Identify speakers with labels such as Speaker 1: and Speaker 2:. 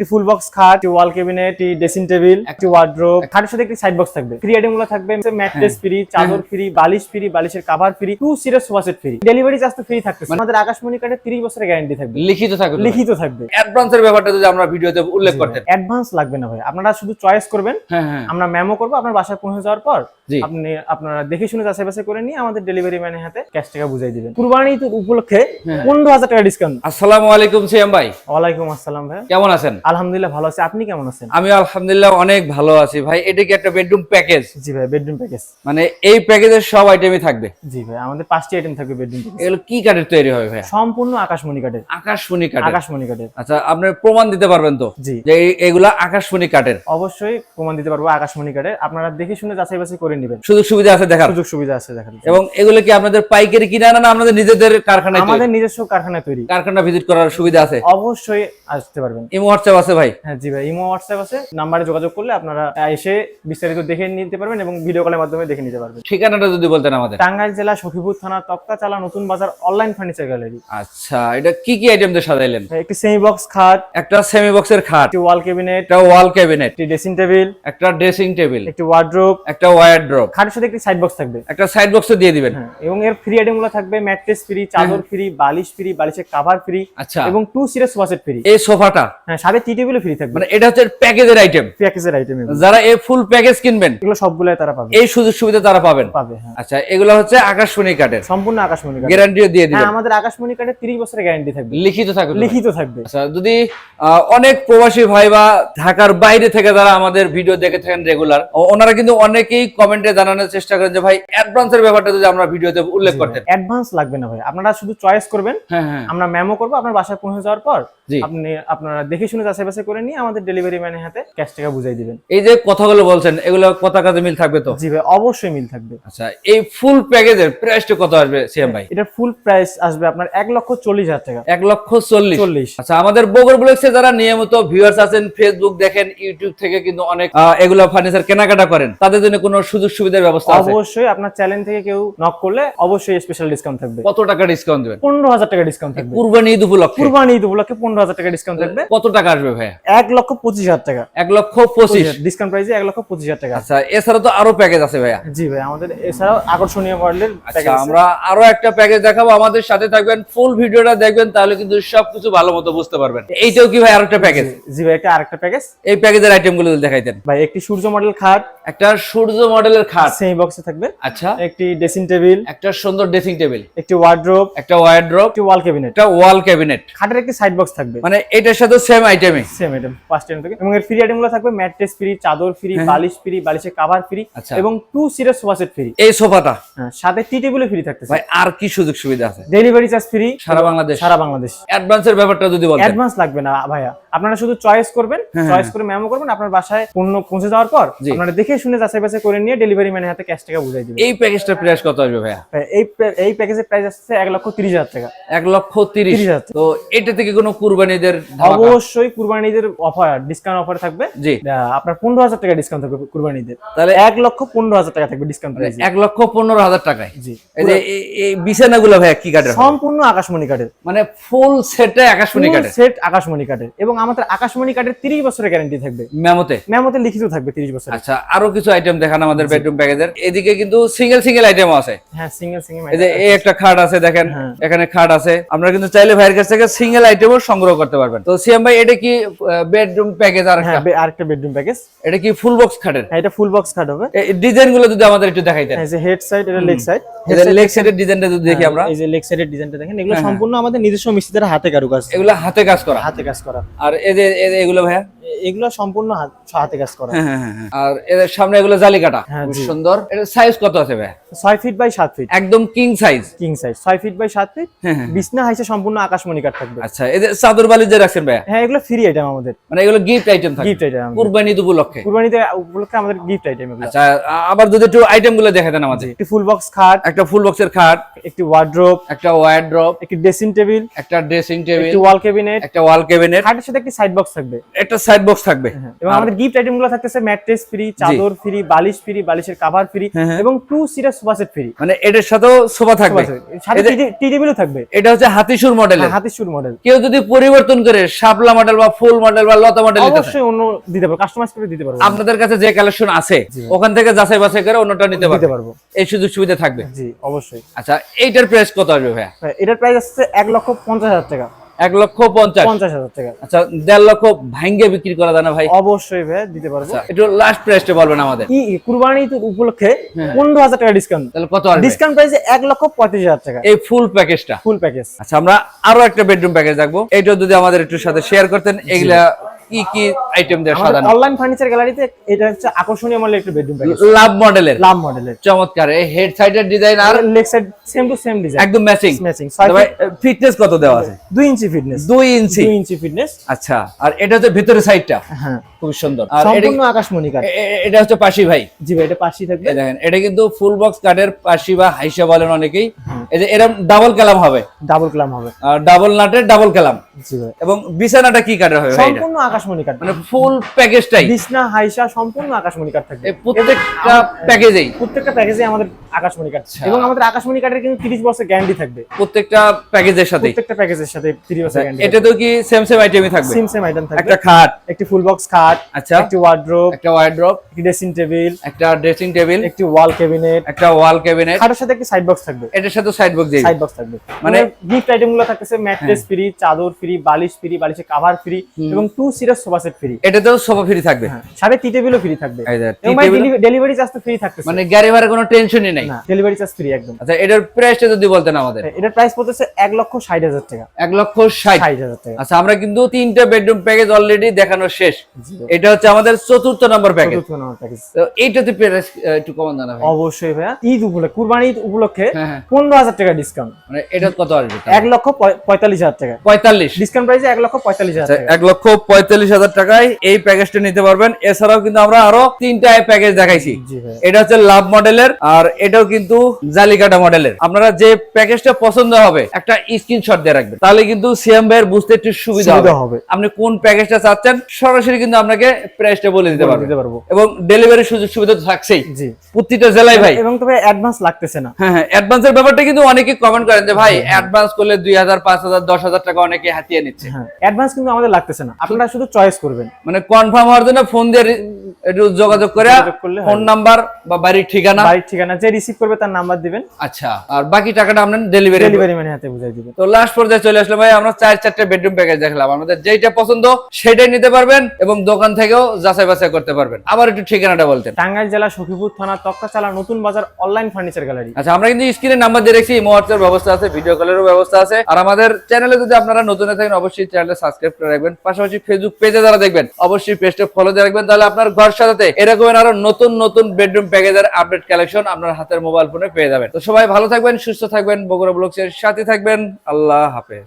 Speaker 1: একটি full box খাট একটি ওয়াল ক্যাবিনেট একটি ড্রেসিং টেবিল একটি ওয়ার্ড্রোব খাটের সাথে একটি সাইড বক্স থাকবে। ফ্রি আইটেমগুলো থাকবে ম্যাট্রেস ফ্রি চাদর ফ্রি বালিশ ফ্রি বালিশের cover free two serious sofa set free delivery charge তো ফ্রি থাকবে আমাদের আকাশমণি কার্ডে 30 বছরের গ্যারান্টি থাকবে।
Speaker 2: লিখিত থাকবে।
Speaker 1: লিখিত থাকবে।
Speaker 2: অ্যাডভান্সের ব্যাপারটা যদি আমরা ভিডিওতে উল্লেখ করতেন
Speaker 1: অ্যাডভান্স লাগবে না ভাই। আপনারা শুধু চয়েস করবেন।
Speaker 2: হ্যাঁ হ্যাঁ।
Speaker 1: আমরা মেমো করব। আপনার বাসায় পৌঁছে যাওয়ার পর। আপনি আপনারা দেখে শুনে যাচাই বাছাই করে নিয়ে আমাদের ডেলিভারি ম্যানের হাতে ক্যাশ টাকা বুঝাই দিবেন। কুরবানি উপলক্ষে
Speaker 2: হ্যাঁ।
Speaker 1: পনেরো হাজার টাকা ডিসকাউন্ট
Speaker 2: আসসালামু আলাইকুম সিয়াম ভাই।
Speaker 1: ওয়ালাইকুম আসসালাম ভাই
Speaker 2: কেমন আছেন?
Speaker 1: আলহামদুলিল্লাহ ভালো আছি। আপনি কেমন আছেন?
Speaker 2: আমি আলহামদুলিল্লাহ অনেক ভালো আছি ভাই। এটা কি একটা বেডরুম প্যাকেজ
Speaker 1: জি ভাই বেডরুম প্যাকেজ
Speaker 2: মানে এই প্যাকেজের সব আইটেমই থাকবে?
Speaker 1: জি ভাই আমাদের পাঁচটি আইটেম থাকবে বেডরুম প্যাকেজ
Speaker 2: এগুলো কি কাঠের তৈরি হবে ভাই
Speaker 1: সম্পূর্ণ আকাশমণি কাঠের
Speaker 2: আকাশমণি কাঠের
Speaker 1: আকাশমণি কাঠের
Speaker 2: আচ্ছা আপনি প্রমাণ দিতে পারবেন তো?
Speaker 1: জি।
Speaker 2: যে এই- এগুলা আকাশমণি কাঠের
Speaker 1: অবশ্যই প্রমাণ দিতে পারব আকাশমণি কাঠের আপনারা দেখে শুনে যাচাই বাছাই করে নেবেন।
Speaker 2: সুযোগ সুবিধা আছে দেখার?
Speaker 1: সুযোগ সুবিধা আছে দেখার
Speaker 2: এবং এগুলো কি আপনাদের পাইকারি কিনা না আপনাদের নিজেদের কারখানায়
Speaker 1: আমাদের নিজস্ব কারখানায় তৈরি।
Speaker 2: কারখানা ভিজিট করার সুবিধা আছে?
Speaker 1: অবশ্যই আসতে পারবেন।
Speaker 2: ইমো হোয়াটসঅ্যাপ আছে ভাই?
Speaker 1: হ্যাঁ জি ভাই ইমো হোয়াটসঅ্যাপ আছে। নাম্বারে যোগাযোগ করলে আপনারা এসে বিস্তারিত দেখে নিতে পারবেন এবং ভিডিও কলের মাধ্যমে দেখে নিতে পারবেন।
Speaker 2: ঠিকানাটা যদি বলতেন আমাদের।
Speaker 1: টাঙ্গাইল জেলা সখীপুর থানা তক্তাচালা নতুন বাজার অনলাইন ফার্নিচার গ্যালারি
Speaker 2: আচ্ছা এটা কি কি আইটেম দিয়ে সাজাইলেন?
Speaker 1: একটি সেমি বক্স খাট
Speaker 2: একটা সেমি বক্সের খাট
Speaker 1: একটি ওয়াল ক্যাবিনেট
Speaker 2: একটা ওয়াল ক্যাবিনেট
Speaker 1: একটি ড্রেসিং টেবিল
Speaker 2: একটা ড্রেসিং টেবিল
Speaker 1: একটি ওয়ার্ড্রোব
Speaker 2: একটা ওয়ারড্রপ
Speaker 1: খাটের সাথে একটি সাইড বক্স থাকবে।
Speaker 2: একটা সাইড বক্স দিয়ে দিবেন।
Speaker 1: হ্যাঁ এবং এর ফ্রি আইটেমগুলো থাকবে ম্যাট্রেস ফ্রি চাদর ফ্রি বালিশ ফ্রি বালিশের কাভার ফ্রি
Speaker 2: আচ্ছা।
Speaker 1: এবং টু সিরিয়াস ওয়াসেট ফ্রি
Speaker 2: এই সোফাটা
Speaker 1: হ্যাঁ সাথে টি ফ্রি থাকবে।
Speaker 2: মানে এটা হচ্ছে প্যাকেজের আইটেম
Speaker 1: প্যাকেজের আইটেম
Speaker 2: যারা এই ফুল প্যাকেজ কিনবেন
Speaker 1: এগুলো সবগুলাই তারা পাবে।
Speaker 2: এই সুযোগ সুবিধা তারা পাবেন।
Speaker 1: পাবে হ্যাঁ।
Speaker 2: আচ্ছা এগুলো হচ্ছে আকাশমণি কাঠের।
Speaker 1: সম্পূর্ণ আকাশমণি কাঠ
Speaker 2: গ্যারান্টিও দিয়ে
Speaker 1: হ্যাঁ
Speaker 2: দিবেন
Speaker 1: আমাদের আকাশমণি কাঠে 30 বছরের গ্যারান্টি থাকবে।
Speaker 2: লিখিত থাকবে
Speaker 1: লিখিত থাকবে।
Speaker 2: আচ্ছা যদি অনেক প্রবাসী ভাই বা ঢাকার বাইরে থেকে যারা আমাদের ভিডিও দেখে থাকেন রেগুলার ওনারা কিন্তু অনেকেই কমেন্টে জানানোর চেষ্টা করেন যে ভাই অ্যাডভান্সের ব্যাপারটা যদি আমরা ভিডিওতে উল্লেখ করতেন।
Speaker 1: অ্যাডভান্স লাগবে না ভাই। আপনারা শুধু চয়েস করবেন।
Speaker 2: হ্যাঁ হ্যাঁ।
Speaker 1: আমরা মেমো করব আপনার বাসায় পৌঁছে যাওয়ার পর। আপনি আপনারা দেখে শুনে যাচাই বাছাই করে নিয়ে আমাদের ডেলিভারি ম্যানের হাতে ক্যাশ টাকা বুঝাই দিবেন।
Speaker 2: এই যে কথাগুলো বলছেন এগুলো কথা কাজে মিল থাকবে তো?
Speaker 1: জি ভাই অবশ্যই মিল থাকবে।
Speaker 2: আচ্ছা এই ফুল প্যাকেজের প্রাইসটা কত আসবে সিএম ভাই?
Speaker 1: এটার ফুল প্রাইস আসবে আপনার এক লক্ষ চল্লিশ হাজার টাকা।
Speaker 2: এক লক্ষ চল্লিশ।
Speaker 1: চল্লিশ।
Speaker 2: আচ্ছা আমাদের বগর ব্লগসে যারা নিয়মিত ভিউয়ার্স আছেন ফেসবুক দেখেন ইউটিউব থেকে কিন্তু অনেক এগুলো ফার্নিচার কেনাকাটা করেন তাদের জন্য কোনো সুযোগ সুবিধার ব্যবস্থা আছে?
Speaker 1: অবশ্যই আপনার চ্যানেল থেকে কেউ নক করলে অবশ্যই স্পেশাল ডিসকাউন্ট থাকবে।
Speaker 2: কত টাকা ডিসকাউন্ট দেবেন?
Speaker 1: পনেরো হাজার টাকা ডিসকাউন্ট থাকবে।
Speaker 2: কুরবানি ঈদ উপলক্ষে?
Speaker 1: কুরবানি ঈদ উপলক্ষে পনেরো হাজার টাকা ডিসকাউন্ট থাকবে।
Speaker 2: কত টাকা আসবে? ভাইয়া?
Speaker 1: এক লক্ষ পঁচিশ হাজার টাকা।
Speaker 2: এক লক্ষ পঁচিশ।
Speaker 1: ডিসকাউন্ট প্রাইসে এক লক্ষ পঁচিশ হাজার টাকা।
Speaker 2: আচ্ছা এছাড়া তো আরও প্যাকেজ আছে ভাইয়া।
Speaker 1: জি ভাই আমাদের এছাড়াও আকর্ষণীয় মডেলের
Speaker 2: আচ্ছা আমরা আরও একটা প্যাকেজ দেখাবো। আমাদের সাথে থাকবেন ফুল ভিডিওটা দেখবেন তাহলে কিন্তু সবকিছু ভালো মতো বুঝতে পারবেন। এইটাও কি ভাই আরও একটা প্যাকেজ
Speaker 1: জি ভাই একটা আরেকটা প্যাকেজ
Speaker 2: এই প্যাকেজের আইটেমগুলো দেখাইতেন।
Speaker 1: ভাই একটি সূর্য মডেল খাট।
Speaker 2: একটা সূর্য মডেলের খাট।
Speaker 1: সেমি বক্সে থাকবে।
Speaker 2: আচ্ছা।
Speaker 1: একটি ড্রেসিং টেবিল
Speaker 2: একটা সুন্দর ড্রেসিং টেবিল
Speaker 1: একটি ওয়ার্ড্রোব
Speaker 2: একটা ওয়ারড্রপ
Speaker 1: একটি ওয়াল ক্যাবিনেট
Speaker 2: একটা ওয়াল ক্যাবিনেট
Speaker 1: খাটের একটি সাইড বক্স থাকবে।
Speaker 2: মানে এটার সাথে সেম আইটেমে
Speaker 1: সেম আইটেম ফার্স্ট টাইম থেকে। এবং এর ফ্রি আইটেমগুলো থাকবে ম্যাট্রেস ফ্রি চাদর ফ্রি বালিশ ফ্রি বালিশের কাভার ফ্রি। এবং two serious sofa set free
Speaker 2: এই সোফাটা?
Speaker 1: সাথে টি টেবিলও ফ্রি থাকতেছে।
Speaker 2: ভাই আর কি সুযোগ সুবিধা আছে?
Speaker 1: ডেলিভারি চার্জ ফ্রি
Speaker 2: সারা বাংলাদেশ।
Speaker 1: সারা বাংলাদেশ।
Speaker 2: অ্যাডভান্সের ব্যাপারটা যদি বলেন।
Speaker 1: অ্যাডভান্স লাগবে না ভাইয়া। আপনারা শুধু চয়েস করবেন চয়েস করে মেমো করবেন আপনার বাসায় পণ্য পৌঁছে যাওয়ার পর। আপনারা দেখে শুনে যাচাই বাছাই করে নিয়ে ডেলিভারি ম্যানের হাতে ক্যাশ টাকা বুঝাই দিবেন।
Speaker 2: এই প্যাকেজটার প্রাইস কত আসবে ভাইয়া?
Speaker 1: এই এই প্যাকেজের প্রাইস আসছে এক লক্ষ তিরিশ হাজার টাকা।
Speaker 2: এক লক্ষ তিরিশ।
Speaker 1: হাজার
Speaker 2: তো এটা থেকে কোনো কুরবানিদের ধামাকা?
Speaker 1: অবশ্যই কুরবানিদের অফার ডিসকাউন্ট অফার থাকবে।
Speaker 2: জি।
Speaker 1: আপনার পনেরো হাজার টাকা ডিসকাউন্ট থাকবে কুরবানিদের।
Speaker 2: তাহলে
Speaker 1: এক লক্ষ পনেরো হাজার টাকা থাকবে ডিসকাউন্ট
Speaker 2: এক লক্ষ পনেরো হাজার টাকায়।
Speaker 1: জি।
Speaker 2: এই যে এই- বিছানাগুলো ভাইয়া কি কাঠের
Speaker 1: সম্পূর্ণ আকাশমণি কাঠের।
Speaker 2: মানে ফুল সেটে আকাশমণি কাঠের।
Speaker 1: সেট আকাশমণি কাঠের। এবং আমাদের আকাশমণি কাঠের বছরের গ্যারান্টি থাকবে।
Speaker 2: মেমোতে?
Speaker 1: মেমোতে লিখিত থাকবে তিরিশ বছর
Speaker 2: আচ্ছা আরও কিছু আইটেম দেখান আমাদের বেডরুম প্যাকেজের এদিকে কিন্তু সিঙ্গেল সিঙ্গেল আইটেম আছে।
Speaker 1: হ্যাঁ সিঙ্গেল সিঙ্গেল
Speaker 2: এই যে এই একটা খাট আছে দেখেন
Speaker 1: হ্যাঁ।
Speaker 2: এখানে খাট আছে। আমরা কিন্তু চাইলে ভাইয়ের কাছ থেকে সিঙ্গেল আইটেমও সংগ্রহ করতে পারবেন। তো সিএম ভাই এটা কি বেডরুম প্যাকেজ আর
Speaker 1: হ্যাঁ আরেকটা বেডরুম প্যাকেজ
Speaker 2: এটা কি ফুল বক্স খাটের?
Speaker 1: হ্যাঁ এটা ফুল বক্স খাট হবে।
Speaker 2: এই ডিজাইনগুলো যদি আমাদের একটু দেখাইতেন।
Speaker 1: হ্যাঁ, এই যে হেড সাইড এটা লেগ সাইড
Speaker 2: এটা লেগ সাইডের ডিজাইনটা যদি দেখি আমরা।
Speaker 1: এই যে লেগ সাইডের ডিজাইনটা দেখেন। এগুলো
Speaker 2: হ্যাঁ,
Speaker 1: সম্পূর্ণ আমাদের নিজস্ব মিস্ত্রিদের হাতে কারুকাজ।
Speaker 2: এগুলো হাতে কাজ করা।
Speaker 1: হাতে কাজ করা।
Speaker 2: আর এই যে এগুলো ভাইয়া?
Speaker 1: এগুলো সম্পূর্ণ হাতে কাজ করা।
Speaker 2: হ্যাঁ, হ্যাঁ, হ্যাঁ। আর এদের সামনে এগুলো জালি কাটা। সুন্দর। এটা সাইজ কত আছে
Speaker 1: ছয় ফিট বাই সাত ফিট
Speaker 2: একদম কিং সাইজ
Speaker 1: কিং সাইজ ছয় ফিট বাই সাত ফিট বিছনা হাইসে সম্পূর্ণ আকাশমণি কাঠ থাকবে।
Speaker 2: আচ্ছা এদের চাদর বালি যে রাখছেন ভাইয়া
Speaker 1: হ্যাঁ এগুলো ফ্রি আইটেম আমাদের।
Speaker 2: মানে এগুলো গিফট আইটেম থাকে।
Speaker 1: গিফট আইটেম
Speaker 2: কুরবানি উপলক্ষে।
Speaker 1: কুরবানিতে উপলক্ষে আমাদের গিফট আইটেম এগুলো।
Speaker 2: আচ্ছা আবার যদি একটু আইটেমগুলো দেখে দেন আমাদের।
Speaker 1: একটি ফুল বক্স খাট।
Speaker 2: একটা ফুল বক্সের খাট।
Speaker 1: একটি ওয়ার্ড্রোব
Speaker 2: একটা ওয়ারড্রপ
Speaker 1: একটি ড্রেসিং টেবিল
Speaker 2: একটা ড্রেসিং টেবিল
Speaker 1: একটি ওয়াল ক্যাবিনেট
Speaker 2: একটা ওয়াল ক্যাবিনেট
Speaker 1: খাটের সাথে একটি সাইড বক্স থাকবে।
Speaker 2: একটা সাইড বক্স থাকবে।
Speaker 1: এবং আমাদের গিফট আইটেমগুলো থাকতেছে ম্যাট্রেস ফ্রি চাদর ফ্রি বালিশ ফ্রি বালিশের কাভার ফ্রি
Speaker 2: হ্যাঁ, হ্যাঁ।
Speaker 1: এবং two seater sofa set free
Speaker 2: মানে এটার সাথেও সোফা থাকবে।
Speaker 1: সাথে টি টেবিলও থাকবে।
Speaker 2: এটা হচ্ছে হাতিসুর মডেলের
Speaker 1: হ্যাঁ, হাতির শুর মডেল
Speaker 2: কেউ যদি পরিবর্তন করে শাপলা মডেল বা ফুল মডেল বা লতা মডেল
Speaker 1: অবশ্যই অন্য দিতে পারব কাস্টমাইজ করে দিতে পারব।
Speaker 2: আপনাদের কাছে যে কালেকশন আছে ওখান থেকে যাচাই বাছাই করে অন্যটা নিতে পারব। এই সুযোগ সুবিধা থাকবে।
Speaker 1: জি অবশ্যই।
Speaker 2: আচ্ছা এইটার প্রাইস কত আসবে ভাইয়া?
Speaker 1: হ্যাঁ, এটার প্রাইস আসছে এক লক্ষ পঞ্চাশ হাজার টাকা।
Speaker 2: এক লক্ষ পঞ্চাশ।
Speaker 1: পঞ্চাশ হাজার টাকা।
Speaker 2: আচ্ছা দেড় লক্ষ ভাঙ্গে বিক্রি করা যায় না ভাই?
Speaker 1: অবশ্যই ভাই দিতে পারব।
Speaker 2: আচ্ছা, একটু লাস্ট প্রাইসটা বলবেন আমাদের।
Speaker 1: কুরবানি উপলক্ষে
Speaker 2: হ্যাঁ।
Speaker 1: পনেরো হাজার টাকা ডিসকাউন্ট
Speaker 2: তাহলে কত
Speaker 1: ডিসকাউন্ট প্রাইস এক লক্ষ পঁয়ত্রিশ হাজার টাকা।
Speaker 2: এই ফুল প্যাকেজটা
Speaker 1: ফুল প্যাকেজ
Speaker 2: আচ্ছা আমরা আরও একটা বেডরুম প্যাকেজ রাখব। এটা যদি আমাদের একটু সাথে শেয়ার করতেন এগুলা কি কি আইটেম দিয়ে সাজানো?
Speaker 1: অনলাইন ফার্নিচার গ্যালারিতে এটা হচ্ছে আকর্ষণীয় একটু বেডরুম প্যাকেজ
Speaker 2: লাভ মডেলের
Speaker 1: লাভ মডেলের
Speaker 2: চমৎকার। এই হেড সাইডের design R
Speaker 1: leg side same to same design
Speaker 2: একদম ম্যাচিং
Speaker 1: ম্যাচিং
Speaker 2: ভাই ফিটনেস কত দেওয়া আছে?
Speaker 1: দুই ইঞ্চি ফিটনেস
Speaker 2: দুই ইঞ্চি।
Speaker 1: দুই ইঞ্চি ফিটনেস
Speaker 2: আচ্ছা আর এটা হচ্ছে ভিতরে সাইডটা
Speaker 1: হ্যাঁ।
Speaker 2: খুব সুন্দর। আর
Speaker 1: সম্পূর্ণ আকাশমণি
Speaker 2: এ- এটা হচ্ছে পাশি ভাই।
Speaker 1: জি ভাই এটা পাশেই থাকবে।
Speaker 2: দেখেন এটা কিন্তু ফুল বক্স কাঠের পাশি বা হাইসা বলেন অনেকেই। এই যে এরকম ডাবল কালাম হবে।
Speaker 1: ডাবল ক্লাম হবে।
Speaker 2: আর ডাবল নাটের ডাবল কালাম।
Speaker 1: জি ভাই।
Speaker 2: এবং বিছানাটা কি কাঠের হবে
Speaker 1: সম্পূর্ণ আকাশমণি কাঠ
Speaker 2: মানে ফুল প্যাকেজটাই
Speaker 1: বিছনা হাইসা সম্পূর্ণ আকাশমণি কাঠ থাকবে।
Speaker 2: প্রত্যেকটা প্যাকেজেই
Speaker 1: প্রত্যেকটা প্যাকেজে আমাদের আকাশমণি কাঠ
Speaker 2: আচ্ছা।
Speaker 1: এবং আমাদের আকাশমণি কাঠের কিন্তু 30 বছর গ্যারান্টি থাকবে।
Speaker 2: প্রত্যেকটা প্যাকেজের সাথেই
Speaker 1: প্রত্যেকটা প্যাকেজের সাথে 30 বছর গ্যারান্টি
Speaker 2: এটা তো কি সেম সেম আইটেমই থাকবে?
Speaker 1: সেম সেম আইটেম থাকবে।
Speaker 2: একটা খাট
Speaker 1: একটি ফুল বক্স খাট
Speaker 2: আচ্ছা।
Speaker 1: একটি ওয়ার্ড্রোব
Speaker 2: একটা ওয়ার্ড্রপ
Speaker 1: একটি ড্রেসিং টেবিল
Speaker 2: একটা ড্রেসিং টেবিল
Speaker 1: একটি ওয়াল ক্যাবিনেট
Speaker 2: একটা ওয়াল ক্যাবিনেট
Speaker 1: খাটের সাথে একটি সাইড বক্স থাকবে।
Speaker 2: এটার সাথে সাইড বক্স দিয়ে
Speaker 1: সাইড বক্স থাকবে।
Speaker 2: মানে-
Speaker 1: গিফট আইটেমগুলো থাকতেছে ম্যাট্রেস ফ্রি চাদর ফ্রি বালিশ ফ্রি বালিশের কাভার ফ্রি এবং two seater sofa set free
Speaker 2: এটাতেও সোফা ফ্রি থাকবে।
Speaker 1: সাথে টি টেবিলও ফ্রি থাকবে।
Speaker 2: এই যে,
Speaker 1: এবং
Speaker 2: tea table-
Speaker 1: ডেলিভারি চার্জ তো ফ্রি থাকতেছে।
Speaker 2: মানে গাড়ি ভাড়া কোনো টেনশনই নাই।
Speaker 1: ডেলিভারি চার্জ ফ্রি একদম।
Speaker 2: আচ্ছা এটার প্রাইসটা যদি বলতেন আমাদের।
Speaker 1: এটার প্রাইস পড়তেছে এক লক্ষ ষাট হাজার টাকা।
Speaker 2: এক লক্ষ ষাট।
Speaker 1: হাজার টাকা।
Speaker 2: আচ্ছা আমরা কিন্তু তিনটা বেডরুম প্যাকেজ অলরেডি দেখানো শেষ। এটা হচ্ছে আমাদের চতুর্থ নম্বর প্যাকেজ
Speaker 1: চতুর্থ নম্বর package।
Speaker 2: তো এইটাতে প্রাইস একটু কমান জানাবে
Speaker 1: অবশ্যই ভাইয়া ঈদ উপলক্ষে কুরবানি ঈদ উপলক্ষে
Speaker 2: হ্যাঁ, হ্যাঁ।
Speaker 1: পনেরো হাজার টাকা ডিসকাউন্ট
Speaker 2: মানে এটা কত আসবে
Speaker 1: এক লক্ষ পঁয়- পঁয়তাল্লিশ হাজার টাকা।
Speaker 2: পঁয়তাল্লিশ।
Speaker 1: ডিসকাউন্ট প্রাইস এক লক্ষ পঁয়তাল্লিশ হাজার
Speaker 2: আচ্ছা, এক লক্ষ পঁয়তাল্লিশ হাজার টাকায় এই প্যাকেজটা নিতে পারবেন। এছাড়াও কিন্তু আমরা আরও তিনটা প্যাকেজ দেখাইছি। এটা হচ্ছে লাভ মডেলের আর এটাও কিন্তু জালিকাটা মডেলের। আপনারা যে প্যাকেজটা পছন্দ হবে একটা স্ক্রিনশট দিয়ে রাখবেন। তাহলে কিন্তু সিএম ভাইয়ের বুঝতে একটু সুবিধা হবে। আপনি কোন প্যাকেজটা চাচ্ছেন সরাসরি কিন্তু আপনাকে প্রাইসটা বলে দিতে
Speaker 1: পারব।
Speaker 2: এবং ডেলিভারি সুযোগ সুবিধা থাকছেই। প্রতিটা জেলায় ভাই।
Speaker 1: এবং তবে অ্যাডভান্স লাগতেছে না।
Speaker 2: হ্যাঁ হ্যাঁ অ্যাডভান্সের ব্যাপারটা কিন্তু অনেকে কমেন্ট করেন যে ভাই অ্যাডভান্স করলে দুই হাজার পাঁচ হাজার দশ হাজার টাকা অনেকে হাতিয়ে নিচ্ছে।
Speaker 1: হ্যাঁ অ্যাডভান্স কিন্তু আমাদের লাগতেছে না। আপনারা শুধু চয়েস করবেন।
Speaker 2: মানে কনফার্ম হওয়ার জন্য ফোন দিয়ে একটু যোগাযোগ করে ফোন নাম্বার বা বাড়ির ঠিকানা?
Speaker 1: বাড়ির ঠিকানা যে রিসিভ করবে তার নাম্বার দিবেন।
Speaker 2: আচ্ছা আর বাকি টাকাটা আপনার ডেলিভারি
Speaker 1: ডেলিভারি ম্যানের হাতে বুঝাই দিবেন।
Speaker 2: তো লাস্ট পর্যায়ে চলে আসলো ভাই আমরা চার চারটে বেডরুম প্যাকেজ দেখলাম। আমাদের যেইটা পছন্দ সেটাই নিতে পারবেন এবং দোকান থেকেও যাচাই বাছাই করতে পারবেন। আবার একটু ঠিকানাটা বলতেন।
Speaker 1: টাঙ্গাইল জেলা সখীপুর থানা তক্কাচালা নতুন বাজার অনলাইন ফার্নিচার গ্যালারি
Speaker 2: আচ্ছা আমরা কিন্তু স্ক্রিনে নাম্বার দিয়ে রেখেছি মোয়াটসঅ্যাপ ব্যবস্থা আছে ভিডিও কলেরও ব্যবস্থা আছে। আর আমাদের চ্যানেলে যদি আপনারা নতুন থাকেন অবশ্যই চ্যানেলটা সাবস্ক্রাইব করে রাখবেন। পাশাপাশি ফেসবুক পেজে যারা দেখবেন অবশ্যই পেজটা ফলো দিয়ে রাখবেন। তাহলে আপনার ঘর সাজাতে এরকম আরও নতুন নতুন বেডরুম প্যাকেজের আপডেট কালেকশন আপনার হাতের মোবাইল ফোনে পেয়ে যাবেন। তো সবাই ভালো থাকবেন, সুস্থ থাকবেন, বগুড়া ব্লগসের সাথে থাকবেন। আল্লাহ হাফেজ।